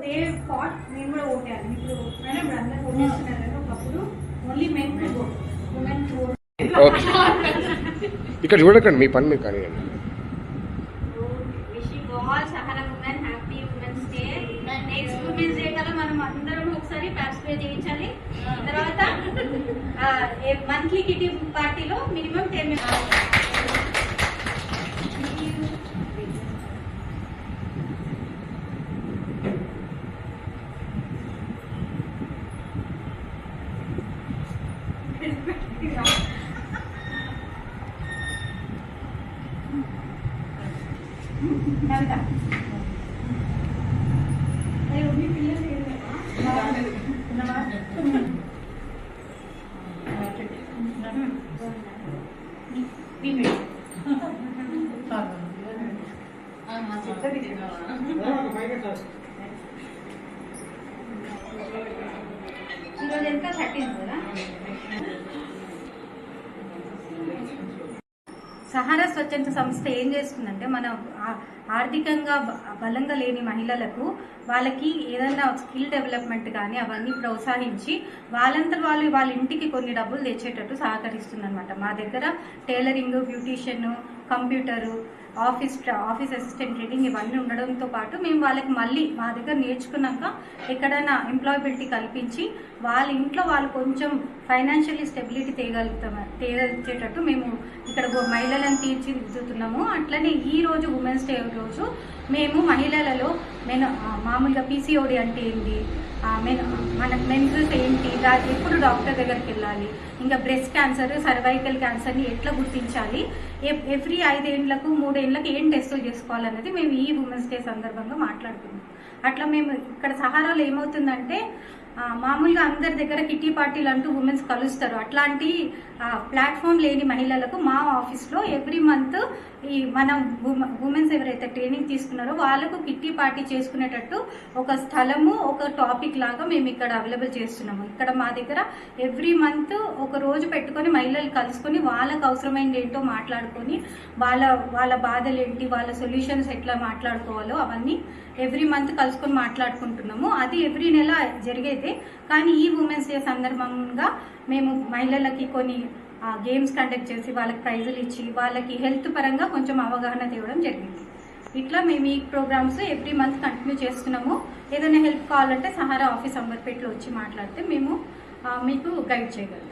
They fat నేను కూడా ఓటాను ఇప్పుడు మేడం ఇప్పుడు అందరూ ఓటేస్తున్నారు కదా ఒకప్పుడు ఓన్లీ మెన్ ఉమెన్ ఇక్కడ చూడకండి మీ పని మీరు కానీ తర్వాత మంత్లీ కిటీ పార్టీలో మినిమం టెన్ కవిత ఈరోజు ఎంత థర్టీన్ కదా? సహారా స్వచ్ఛంద సంస్థ ఏం చేస్తుందంటే మన ఆర్థికంగా బలంగా లేని మహిళలకు వాళ్ళకి ఏదైనా స్కిల్ డెవలప్మెంట్ కానీ అవన్నీ ప్రోత్సహించి వాళ్ళంతా వాళ్ళు వాళ్ళ ఇంటికి కొన్ని డబ్బులు తెచ్చేటట్టు సహకరిస్తుందనమాట మా దగ్గర tailoring beautician computer office office assistant training ఇవన్నీ ఉండడంతో పాటు మేము వాళ్ళకి మళ్ళీ మా దగ్గర నేర్చుకున్నాక ఎక్కడైనా ఎంప్లాయబిలిటీ కల్పించి వాళ్ళ ఇంట్లో వాళ్ళు కొంచెం ఫైనాన్షియల్లీ స్టెబిలిటీ తేగలుగుతాం తేగలిచేటట్టు మేము ఇక్కడ గో- మహిళలను తీర్చిదిద్దుతున్నాము. అట్లనే ఈ రోజు ఉమెన్స్ డే రోజు మేము మహిళలలో నేను మామూలుగా పీసీఓడి అంటే ఏంటి? మెన్ మన మెన్సెస్ ఏంటి? ఎప్పుడు డాక్టర్ దగ్గరికి వెళ్ళాలి? ఇంకా బ్రెస్ట్ క్యాన్సర్ సర్వైకల్ క్యాన్సర్ని ఎట్లా గుర్తించాలి? ఎవ్రీ ఐదేండ్లకు మూడేండ్లకు ఏం టెస్టులు చేసుకోవాలన్నది మేము ఈ ఉమెన్స్ డే సందర్భంగా మాట్లాడుకున్నాం. అట్లా మేము ఇక్కడ సహారాలో ఏమవుతుందంటే మామూలుగా అందరి దగ్గర కిట్టి పార్టీలు అంటూ ఉమెన్స్ కలుస్తారు. అట్లాంటి ప్లాట్ఫామ్ లేని మహిళలకు మా ఆఫీస్లో ఎవ్రీ మంత్ ఈ మనం ఉమెన్స్ ఎవరైతే ట్రైనింగ్ తీసుకున్నారో వాళ్ళకు కిట్టి పార్టీ చేసుకునేటట్టు ఒక స్థలము ఒక టాపిక్ లాగా మేము ఇక్కడ అవైలబుల్ చేస్తున్నాము. ఇక్కడ మా దగ్గర ఎవ్రీ మంత్ ఒక రోజు పెట్టుకొని మహిళలు కలుసుకొని వాళ్ళకు అవసరమైనది ఏంటో మాట్లాడుకొని వాళ్ళ వాళ్ళ బాధలు ఏంటి వాళ్ళ సొల్యూషన్స్ ఎట్లా మాట్లాడుకోవాలో అవన్నీ ఎవ్రీ మంత్ కలుసుకొని మాట్లాడుకుంటున్నాము. అది ఎవ్రీ నెల జరిగేదే. కానీ ఈ ఉమెన్స్ డే సందర్భంగా మేము మహిళలకి కొన్ని గేమ్స్ కండక్ట్ చేసి వాళ్ళకి ప్రైజులు ఇచ్చి వాళ్ళకి హెల్త్ పరంగా కొంచెం అవగాహన తేవడం జరిగింది. ఇట్లా మేము ఈ ప్రోగ్రామ్స్ ఎవ్రీ మంత్ కంటిన్యూ చేస్తున్నాము. ఏదైనా హెల్ప్ కావాలంటే సహారా ఆఫీస్ అంబర్పేటలో వచ్చి మాట్లాడితే మేము మీకు గైడ్ చేయగలం